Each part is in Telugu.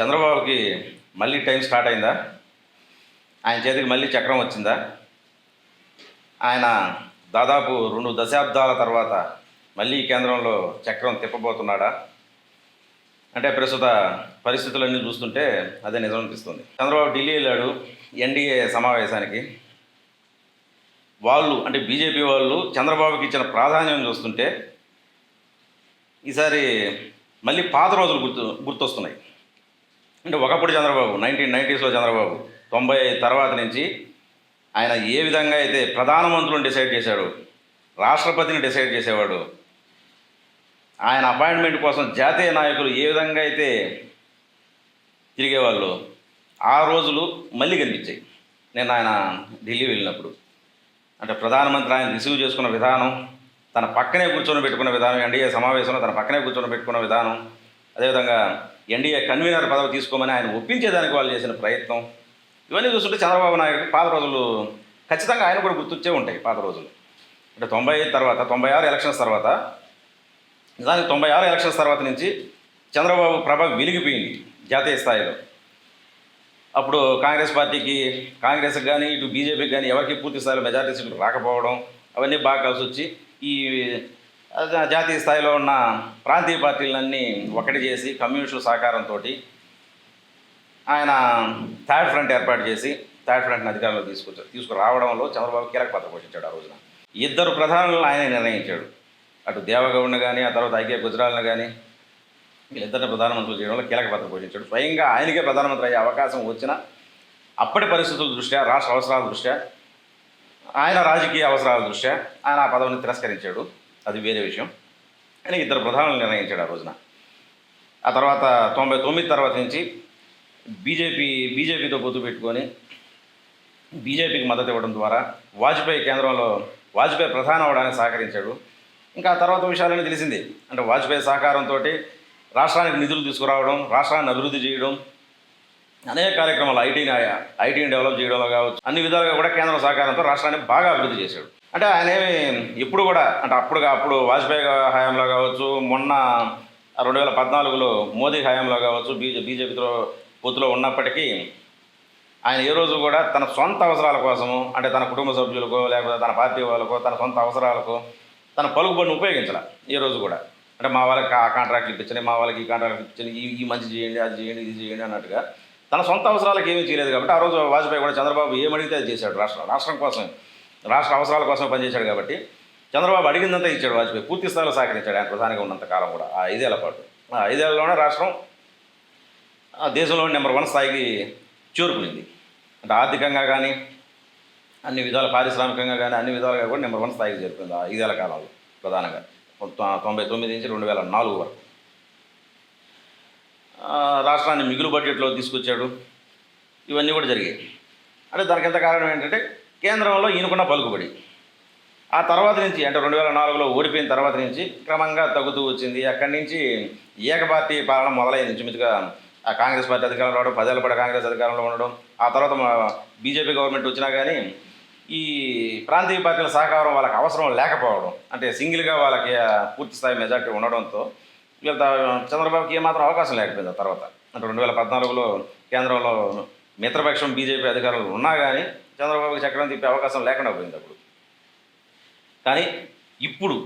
చంద్రబాబుకి మళ్ళీ టైం స్టార్ట్ అయిందా? ఆయన చేతికి మళ్ళీ చక్రం వచ్చిందా? ఆయన దాదాపు రెండు దశాబ్దాల తర్వాత మళ్ళీ కేంద్రంలో చక్రం తిప్పబోతున్నాడా? అంటే ప్రస్తుత పరిస్థితులన్నీ చూస్తుంటే అదే నిజం అనిపిస్తుంది. చంద్రబాబు ఢిల్లీ వెళ్ళాడు ఎన్డీఏ సమావేశానికి. వాళ్ళు అంటే బీజేపీ వాళ్ళు చంద్రబాబుకి ఇచ్చిన ప్రాధాన్యం చూస్తుంటే ఈసారి మళ్ళీ పాత రోజులు గుర్తు గుర్తొస్తున్నాయి. అంటే ఒకప్పుడు చంద్రబాబు నైన్టీన్ నైంటీస్లో చంద్రబాబు తొంభై తర్వాత నుంచి ఆయన ఏ విధంగా అయితే ప్రధానమంత్రులను డిసైడ్ చేశాడు రాష్ట్రపతిని డిసైడ్ చేసేవాడు ఆయన అపాయింట్మెంట్ కోసం జాతీయ నాయకులు ఏ విధంగా అయితే తిరిగేవాళ్ళు ఆ రోజులు మళ్ళీ కనిపించాయి. నేను ఆయన ఢిల్లీ వెళ్ళినప్పుడు. అంటే ప్రధానమంత్రి ఆయన రిసీవ్ చేసుకున్న విధానం తన పక్కనే కూర్చొని పెట్టుకున్న విధానం ఎన్డీఏ సమావేశంలో తన పక్కనే కూర్చొని పెట్టుకున్న విధానం అదేవిధంగా ఎన్డీఏ కన్వీనర్ పదవి తీసుకోమని ఆయన ఒప్పించేదానికి వాళ్ళు చేసిన ప్రయత్నం. ఇవన్నీ చూస్తుంటే చంద్రబాబు నాయుడు పాత రోజులు ఖచ్చితంగా ఆయన కూడా గుర్తొచ్చే ఉంటాయి పాత రోజులు. అంటే తొంభై ఐదు తర్వాత తొంభై ఆరు ఎలక్షన్స్ తర్వాత నిజానికి తొంభై ఆరు ఎలక్షన్స్ తర్వాత నుంచి చంద్రబాబు ప్రభ వెలిగిపోయింది జాతీయ స్థాయిలో. అప్పుడు కాంగ్రెస్ పార్టీకి కాంగ్రెస్కి కానీ ఇటు బీజేపీకి కానీ ఎవరికి పూర్తి స్థాయిలో మెజారిటీ సీట్లు రాకపోవడం అవన్నీ బాగా కలిసి వచ్చి ఈ జాతీయ స్థాయిలో ఉన్న ప్రాంతీయ పార్టీలన్నీ ఒకటి చేసి కమ్యూనిస్టుల సహకారంతో ఆయన థర్డ్ ఫ్రంట్ ఏర్పాటు చేసి థర్డ్ ఫ్రంట్ని అధికారంలో తీసుకొచ్చారు. తీసుకురావడంలో చంద్రబాబు కీలక పాత్ర పోషించాడు ఆ రోజున. ఇద్దరు ప్రధానులను ఆయన నిర్ణయించాడు. అటు దేవగౌడ్ని కానీ ఆ తర్వాత ఐకే గుజరాల్ని కానీ వీళ్ళిద్దరిని ప్రధానమంత్రులు చేయడంలో కీలక పాత్ర పోషించాడు. స్వయంగా ఆయనకే ప్రధానమంత్రి అయ్యే అవకాశం వచ్చిన అప్పటి పరిస్థితుల దృష్ట్యా రాష్ట్ర అవసరాల దృష్ట్యా ఆయన రాజకీయ అవసరాల దృష్ట్యా ఆయన ఆ పదవిని తిరస్కరించాడు. అది వేరే విషయం. ఆయన ఇద్దరు ప్రధానులు నిర్ణయించాడు ఆ రోజున. ఆ తర్వాత తొంభై తొమ్మిది తర్వాత నుంచి బీజేపీ బీజేపీతో పొత్తు పెట్టుకొని బీజేపీకి మద్దతు ఇవ్వడం ద్వారా వాజ్పేయి కేంద్రంలో వాజ్పేయి ప్రధాని అవడానికి సహకరించాడు. ఇంకా ఆ తర్వాత విషయాలని తెలిసింది. అంటే వాజ్పేయి సహకారంతో రాష్ట్రానికి నిధులు తీసుకురావడం రాష్ట్రాన్ని అభివృద్ధి చేయడం అనేక కార్యక్రమాలు ఐటీని ఐటీని డెవలప్ చేయడంలో కావచ్చు అన్ని విధాలుగా కూడా కేంద్ర సహకారంతో రాష్ట్రాన్ని బాగా అభివృద్ధి చేశాడు. అంటే ఆయన ఏమి ఇప్పుడు కూడా అంటే అప్పుడుగా అప్పుడు వాజ్పేయి హయాంలో కావచ్చు మొన్న రెండు వేల పద్నాలుగులో మోదీ హయాంలో కావచ్చు బీజే బీజేపీతో పొత్తులో ఉన్నప్పటికీ ఆయన ఏ రోజు కూడా తన సొంత అవసరాల కోసము అంటే తన కుటుంబ సభ్యులకో లేకపోతే తన పార్టీ వాళ్ళకో తన సొంత అవసరాలకో తన పలుకుబడిని ఉపయోగించాల ఏ రోజు కూడా. అంటే మా వాళ్ళకి ఆ కాంట్రాక్ట్లు ఇప్పించండి మా వాళ్ళకి ఈ కాంట్రాక్ట్లు ఇప్పించండి ఈ ఈ మంచి చేయండి అది చేయండి ఇది చేయండి అన్నట్టుగా తన సొంత అవసరాలకు ఏమీ చేయలేదు కాబట్టి ఆ రోజు వాజ్పేయి కూడా చంద్రబాబు ఏమడిగితే అది చేశాడు రాష్ట్రం రాష్ట్రం కోసం. రాష్ట్ర అవసరాల కోసం పనిచేశాడు కాబట్టి చంద్రబాబు అడిగిందంతా ఇచ్చాడు వాజ్పేయి. పూర్తి స్థాయిలో సహకరించాడు. ఆయన ప్రధానిగా ఉన్నంత కాలం కూడా ఆ ఐదేళ్ళ పాటు. ఆ ఐదేళ్ళలోనే రాష్ట్రం ఆ దేశంలో నెంబర్ వన్ స్థాయికి చేరుకునింది. అంటే ఆర్థికంగా కానీ అన్ని విధాల పారిశ్రామికంగా కానీ అన్ని విధాలుగా కూడా నెంబర్ వన్ స్థాయికి చేరుకుంది ఆ ఐదేళ్ళ కాలంలో ప్రధానంగా. తొంభై తొమ్మిది నుంచి రెండు వేల నాలుగు వరకు. రాష్ట్రాన్ని మిగులు బడ్జెట్లో తీసుకొచ్చాడు. ఇవన్నీ కూడా జరిగాయి. అంటే దానికి ఎంత కారణం ఏంటంటే కేంద్రంలో ఈయనకున్న పలుకుబడి. ఆ తర్వాత నుంచి అంటే రెండు వేల నాలుగులో ఓడిపోయిన తర్వాత నుంచి క్రమంగా తగ్గుతూ వచ్చింది. అక్కడి నుంచి ఏకపార్టీ పాలన మొదలైంది. ఇంచుమించుగా ఆ కాంగ్రెస్ పార్టీ అధికారంలో రావడం పదేళ్ళ పాటు కాంగ్రెస్ అధికారంలో ఉండడం ఆ తర్వాత బీజేపీ గవర్నమెంట్ వచ్చినా కానీ ఈ ప్రాంతీయ పార్టీల సహకారం వాళ్ళకి అవసరం లేకపోవడం అంటే సింగిల్గా వాళ్ళకి పూర్తి స్థాయి మెజార్టీ ఉండడంతో వీళ్ళ చంద్రబాబుకి ఏమాత్రం అవకాశం లేకపోయింది ఆ తర్వాత. అంటే రెండు వేల పద్నాలుగులో కేంద్రంలో మిత్రపక్షం బీజేపీ అధికారులు ఉన్నా కానీ చంద్రబాబుకి చక్రం తిప్పే అవకాశం లేకుండా పోయింది అప్పుడు. కానీ ఇప్పుడు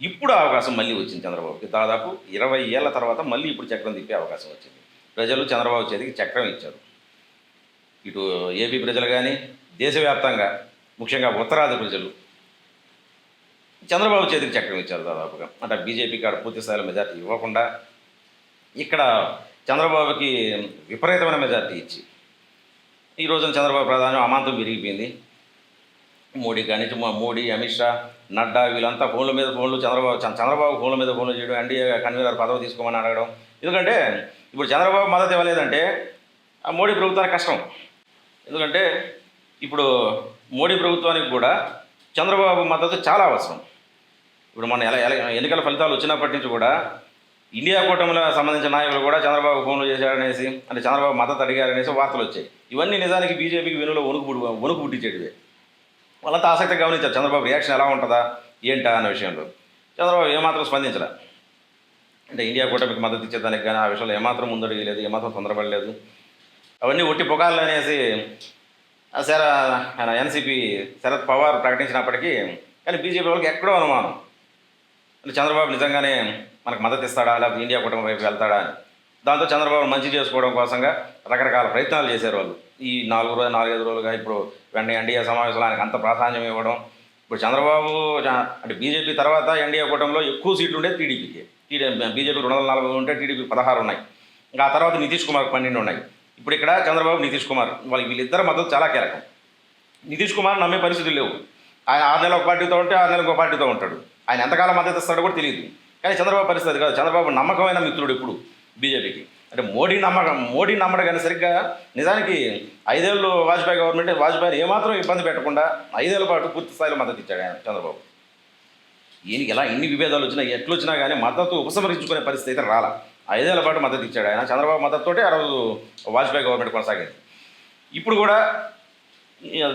ఇప్పుడు అవకాశం మళ్ళీ వచ్చింది చంద్రబాబుకి. దాదాపు ఇరవై ఏళ్ళ తర్వాత మళ్ళీ ఇప్పుడు చక్రం తిప్పే అవకాశం వచ్చింది. ప్రజలు చంద్రబాబు చేతికి చక్రం ఇచ్చారు. ఇటు ఏపీ ప్రజలు కానీ దేశవ్యాప్తంగా ముఖ్యంగా ఉత్తరాది ప్రజలు చంద్రబాబు చేతికి చక్రం ఇచ్చారు దాదాపుగా. అంటే బీజేపీకి ఆడ పూర్తి స్థాయిలో మెజార్టీ ఇవ్వకుండా ఇక్కడ చంద్రబాబుకి విపరీతమైన మెజార్టీ ఇచ్చి ఈ రోజున చంద్రబాబు ప్రధాని అమాంతం పెరిగిపోయింది మోడీ కానీ మోడీ అమిత్ షా నడ్డా వీళ్ళంతా ఫోన్ల మీద ఫోన్లు చంద్రబాబు చంద్రబాబు ఫోన్ల మీద ఫోన్లు చేయడం ఎన్డీఏ కన్వీనర్ పదవి తీసుకోమని అడగడం. ఎందుకంటే ఇప్పుడు చంద్రబాబు మద్దతు ఇవ్వలేదంటే ఆ మోడీ ప్రభుత్వానికి కష్టం. ఎందుకంటే ఇప్పుడు మోడీ ప్రభుత్వానికి కూడా చంద్రబాబు మద్దతు చాలా అవసరం. ఇప్పుడు మన ఎలా ఎలా- ఎన్నికల ఫలితాలు వచ్చినప్పటి నుంచి కూడా ఇండియా కూటమిలో సంబంధించిన నాయకులు కూడా చంద్రబాబు ఫోన్లు చేశారనేసి అంటే చంద్రబాబు మద్దతు అడిగారనేసి వార్తలు వచ్చాయి. ఇవన్నీ నిజానికి బీజేపీకి వెనులో వణుకు పుడి వణుకు పుట్టించేటివే. వాళ్ళంతా ఆసక్తి గమనించారు చంద్రబాబు రియాక్షన్ ఎలా ఉంటుందా ఏంటా అనే విషయంలో. చంద్రబాబు ఏమాత్రం స్పందించలే. అంటే ఇండియా కూటమికి మద్దతు ఇచ్చేదానికి కానీ ఆ విషయంలో ఏమాత్రం ముందడిగలేదు ఏమాత్రం తొందరపడలేదు. అవన్నీ ఒట్టి పొగాళ్ళు అనేసి శర ఆయన ఎన్సీపీ శరద్ పవార్ ప్రకటించినప్పటికీ కానీ బీజేపీ వాళ్ళకి ఎక్కడో అనుమానం. అంటే చంద్రబాబు నిజంగానే మనకు మద్దతు ఇస్తాడా? లేకపోతే ఇండియా కుటుంబం వైపు వెళ్తాడా అని. దాంతో చంద్రబాబు మంచి చేసుకోవడం కోసంగా రకరకాల ప్రయత్నాలు చేశారు వాళ్ళు. ఈ నాలుగు రోజులు నాలుగైదు రోజులుగా ఇప్పుడు వెంటనే ఎన్డీఏ ఆయనకు అంత ప్రాధాన్యం ఇవ్వడం. ఇప్పుడు చంద్రబాబు అంటే బీజేపీ తర్వాత ఎన్డీఏ కూటమిలో ఎక్కువ సీట్లు ఉండే టీడీపీకి. టీడీ బీజేపీ రెండు వందల నలభై ఉంటే టీడీపీ పదహారు ఉన్నాయి. ఇంకా ఆ తర్వాత నితీష్ కుమార్ పన్నెండు ఉన్నాయి. ఇప్పుడు ఇక్కడ చంద్రబాబు నితీష్ కుమార్ వాళ్ళకి వీళ్ళిద్దరు మద్దతు చాలా కీలకం. నితీష్ కుమార్ నమ్మే పరిస్థితులు లేవు. ఆయన ఆరు నెలలు ఒక పార్టీతో ఉంటే ఆరు నెలలు ఒక పార్టీతో ఉంటాడు. ఆయన ఎంతకాలం మద్దతు ఇస్తాడో కూడా తెలియదు. కానీ చంద్రబాబు పరిస్థితి కాదు. చంద్రబాబు నమ్మకమైన మిత్రుడు ఇప్పుడు బీజేపీకి. అంటే మోడీ నమ్మకం మోడీ నమ్మడం కానీ సరిగ్గా నిజానికి ఐదేళ్ళు వాజ్పేయి గవర్నమెంట్ వాజ్పేయి ఏమాత్రం ఇబ్బంది పెట్టకుండా ఐదేళ్ళ పాటు పూర్తి స్థాయిలో మద్దతు ఇచ్చాడు ఆయన చంద్రబాబు. ఈయనకి ఎలా ఎన్ని విభేదాలు వచ్చినా ఎట్లు వచ్చినా కానీ మద్దతు ఉపసంహరించుకునే పరిస్థితి అయితే రాలా. ఐదేళ్ళ పాటు మద్దతు ఇచ్చాడు ఆయన. చంద్రబాబు మద్దతుతోటే ఆ రోజు వాజ్పేయి గవర్నమెంట్ కొనసాగింది. ఇప్పుడు కూడా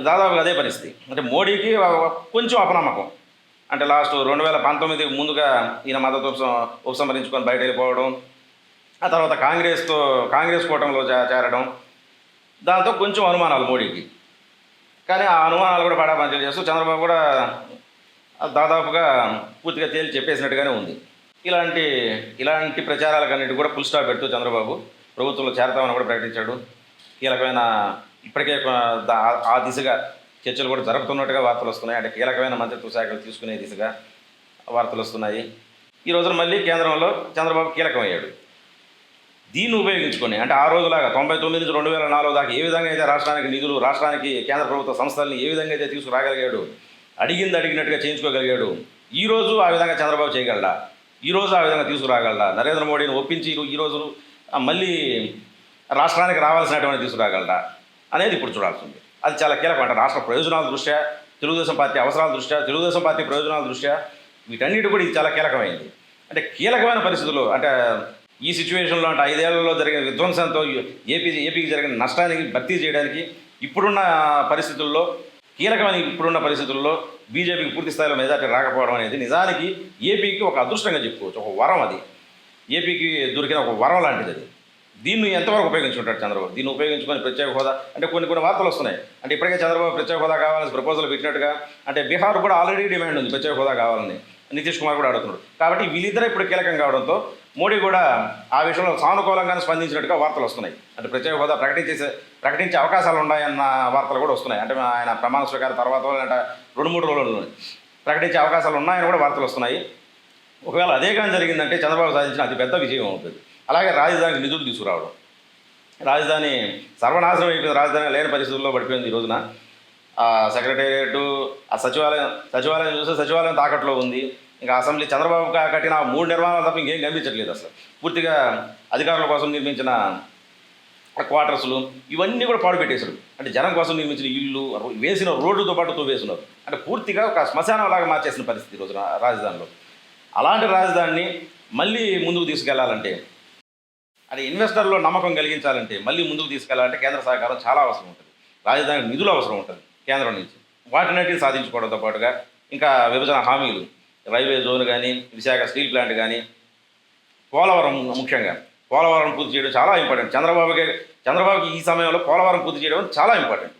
దాదాపుగా అదే పరిస్థితి. అంటే మోడీకి కొంచెం అపనమ్మకం. అంటే లాస్ట్ రెండు వేల పంతొమ్మిది ముందుగా ఈయన మద్దతు ఉపసం ఉపసంహరించుకొని బయట వెళ్ళిపోవడం ఆ తర్వాత కాంగ్రెస్తో కాంగ్రెస్ కూటమిలో చే- చేరడం దాంతో కొంచెం అనుమానాలు మోడీకి. కానీ ఆ అనుమానాలు కూడా పడాపంచలు చేస్తూ చంద్రబాబు కూడా దాదాపుగా పూర్తిగా తేల్చి చెప్పేసినట్టుగానే ఉంది. ఇలాంటి ఇలాంటి ప్రచారాలకన్నిటి కూడా ఫుల్ స్టాప్ పెడుతూ చంద్రబాబు ప్రభుత్వంలో చేరతామని కూడా ప్రకటించాడు. కీలకమైన ఇప్పటికే ఆ దిశగా చర్చలు కూడా జరుపుతున్నట్టుగా వార్తలు వస్తున్నాయి. అంటే కీలకమైన మంత్రిత్వ శాఖలు తీసుకునే దిశగా వార్తలు వస్తున్నాయి. ఈ రోజున మళ్ళీ కేంద్రంలో చంద్రబాబు కీలకమయ్యాడు. దీన్ని ఉపయోగించుకొని అంటే ఆ రోజులాగా తొంభై తొమ్మిది నుంచి రెండు వేల నాలుగు దాకా ఏ విధంగా అయితే రాష్ట్రానికి నిధులు రాష్ట్రానికి కేంద్ర ప్రభుత్వ సంస్థల్ని ఏ విధంగా అయితే తీసుకురాగలిగాడు అడిగింది అడిగినట్టుగా చేయించుకోగలిగాడు ఈ రోజు ఆ విధంగా చంద్రబాబు చేయగలడా? ఈ రోజు ఆ విధంగా తీసుకురాగలడా? నరేంద్ర మోడీని ఒప్పించి ఈ రోజు మళ్ళీ రాష్ట్రానికి రావాల్సినటువంటి తీసుకురాగలడా? అనేది ఇప్పుడు చూడాల్సింది అది చాలా కీలకం అంటే. రాష్ట్ర ప్రయోజనాల దృష్ట్యా తెలుగుదేశం పార్టీ అవసరాల దృష్ట్యా తెలుగుదేశం పార్టీ ప్రయోజనాల దృష్ట్యా వీటన్నిటి కూడా ఇది చాలా కీలకమైంది. అంటే కీలకమైన పరిస్థితులు అంటే ఈ సిచ్యువేషన్లో అంటే ఐదేళ్ళలో జరిగిన విధ్వంసంతో ఏపీ ఏపీకి జరిగిన నష్టానికి భర్తీ చేయడానికి ఇప్పుడున్న పరిస్థితుల్లో కీలకమైన ఇప్పుడున్న పరిస్థితుల్లో బీజేపీకి పూర్తి స్థాయిలో మెజార్టీ రాకపోవడం అనేది నిజానికి ఏపీకి ఒక అదృష్టంగా చెప్పుకోవచ్చు. ఒక వరం అది. ఏపీకి దొరికిన ఒక వరం లాంటిది అది. దీన్ని ఎంతవరకు ఉపయోగించుకుంటాడు చంద్రబాబు? దీన్ని ఉపయోగించుకొని ప్రత్యేక హోదా అంటే కొన్ని కొన్ని వార్తలు వస్తున్నాయి. అంటే ఇప్పటికే చంద్రబాబు ప్రత్యేక హోదా కావాలని ప్రపోజల్ పెట్టినట్టుగా అంటే బీహార్ కూడా ఆల్రెడీ డిమాండ్ ఉంది ప్రత్యేక హోదా కావాలని. నితీష్ కుమార్ కూడా అడుగుతున్నాడు. కాబట్టి వీళ్ళిద్దరూ ఇప్పుడు కీలకం కావడంతో మోడీ కూడా ఆ విషయంలో సానుకూలంగానే స్పందించినట్టుగా వార్తలు వస్తున్నాయి. అంటే ప్రత్యేక హోదా ప్రకటించేసే ప్రకటించే అవకాశాలు ఉన్నాయన్న వార్తలు కూడా వస్తున్నాయి. అంటే ఆయన ప్రమాణ స్వీకారం తర్వాత అంటే రెండు మూడు రోజులు ప్రకటించే అవకాశాలు ఉన్నాయని కూడా వార్తలు వస్తున్నాయి. ఒకవేళ అదే కానీ జరిగిందంటే చంద్రబాబు సాధించిన అతి పెద్ద విజయం అవుతుంది. అలాగే రాజధానికి నిధులు తీసుకురావడం. రాజధాని సర్వనాశనం అయిపోయింది. రాజధాని లేని పరిస్థితుల్లో పడిపోయింది ఈ రోజున. ఆ సెక్రటేరియట్ ఆ సచివాలయం సచివాలయం చూస్తే సచివాలయం తాకట్లో ఉంది. ఇంకా అసెంబ్లీ చంద్రబాబు కట్టిన ఆ మూడు నిర్మాణాలు తప్ప ఇంకేం కనిపించట్లేదు అసలు. పూర్తిగా అధికారుల కోసం నిర్మించిన క్వార్టర్స్లు ఇవన్నీ కూడా పాడు పెట్టేశారు. అంటే జనం కోసం నిర్మించిన ఇల్లు వేసిన రోడ్డుతో పాటు వేసినారు అంటే పూర్తిగా ఒక శ్మశానం లాగా మార్చేసిన పరిస్థితి ఈరోజు రోజున రాజధానిలో. అలాంటి రాజధానిని మళ్ళీ ముందుకు తీసుకెళ్ళాలంటే అది ఇన్వెస్టర్లో నమ్మకం కలిగించాలంటే మళ్ళీ ముందుకు తీసుకెళ్ళాలంటే కేంద్ర సహకారం చాలా అవసరం ఉంటుంది. రాజధానికి నిధులు అవసరం ఉంటుంది కేంద్రం నుంచి. వాటినటిని సాధించుకోవడంతో పాటుగా ఇంకా విభజన హామీలు రైల్వే జోన్ కానీ విశాఖ స్టీల్ ప్లాంట్ కానీ పోలవరం ముఖ్యంగా. పోలవరం పూర్తి చేయడం చాలా ఇంపార్టెంట్ చంద్రబాబుకి చంద్రబాబుకి ఈ సమయంలో పోలవరం పూర్తి చేయడం చాలా ఇంపార్టెంట్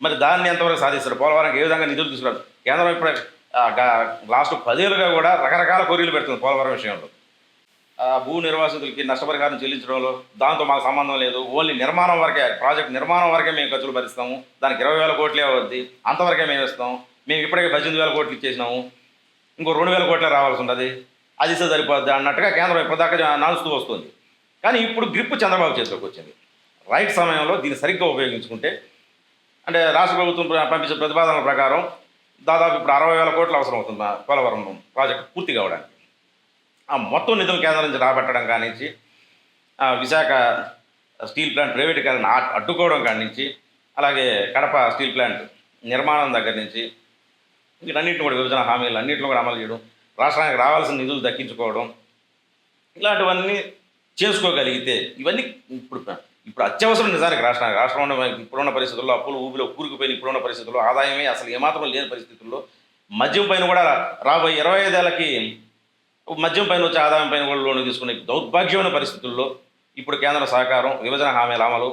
మరి దాన్ని ఎంతవరకు సాధిస్తారు? పోలవరంకి ఏ విధంగా నిధులు తీసుకురాదు కేంద్రం ఇప్పుడు లాస్ట్ పదేళ్ళుగా కూడా రకరకాల కొరీలు పెడుతుంది పోలవరం విషయంలో. భూ నిర్వాసితులకి నష్టపరిహారం చెల్లించడంలో దాంతో మాకు సంబంధం లేదు. ఓన్లీ నిర్మాణం వరకే ప్రాజెక్ట్ నిర్మాణం వరకే మేము ఖర్చులు భరిస్తాము. దానికి ఇరవై వేల కోట్లే అవుద్ది. అంతవరకే మేము ఇస్తాం. మేము ఇప్పటికే పద్దెనిమిది వేల కోట్లు ఇచ్చేసినాము. ఇంకో రెండు వేల కోట్లే రావాల్సి ఉంటుంది. అది ఇస్తే సరిపోద్ది అన్నట్టుగా కేంద్రం ఇప్పటిదాకా నాలుస్తూ వస్తుంది. కానీ ఇప్పుడు గ్రిప్ చంద్రబాబు చేతిలోకి వచ్చింది. రైట్ సమయంలో దీన్ని సరిగ్గా ఉపయోగించుకుంటే అంటే రాష్ట్ర ప్రభుత్వం ప్ర- పంపించిన ప్రతిపాదనల ప్రకారం దాదాపు ఇప్పుడు అరవై వేల కోట్లు అవసరం అవుతుంది మా పోలవరం ప్రాజెక్ట్ పూర్తి కావడానికి. ఆ మొత్తం నిధులు కేంద్రం నుంచి రాబట్టడం కానించి విశాఖ స్టీల్ ప్లాంట్ ప్రైవేటీకరణ అడ్డుకోవడం కానించి అలాగే కడప స్టీల్ ప్లాంట్ నిర్మాణం దగ్గర నుంచి వీటన్నింటిని కూడా విభజన హామీలు అన్నింటిని కూడా అమలు చేయడం రాష్ట్రానికి రావాల్సిన నిధులు దక్కించుకోవడం ఇలాంటివన్నీ చేసుకోగలిగితే ఇవన్నీ ఇప్పుడు ఇప్పుడు అత్యవసరం నిజానికి రాష్ట్రానికి. రాష్ట్రంలో ఇప్పుడున్న పరిస్థితుల్లో అప్పులు ఊబిలో కూరుకుపోయిన ఇప్పుడున్న పరిస్థితుల్లో ఆదాయమే అసలు ఏమాత్రం లేని పరిస్థితుల్లో మద్యం పైన కూడా రాబోయే ఇరవై ఐదేళ్ళకి మద్యం పైన వచ్చే ఆదాయం పైన కూడా లోన్ తీసుకునే దౌర్భాగ్యమైన పరిస్థితుల్లో ఇప్పుడు కేంద్ర సహకారం విభజన హామీల అమలు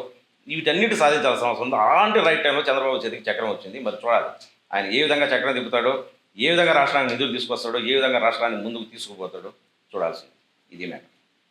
వీటన్నిటి సాధించాల్సిన అవసరం ఉంది. అలాంటి రైట్ టైంలో చంద్రబాబు చేతికి చక్రం వచ్చింది. మరి చూడాలి. ఆయన ఏ విధంగా చక్రం తిప్పుతాడో ఏ విధంగా రాష్ట్రానికి నిధులు తీసుకొస్తాడో ఏ విధంగా రాష్ట్రాన్ని ముందుకు తీసుకుపోతాడో చూడాల్సింది. ఇది మ్యాటర్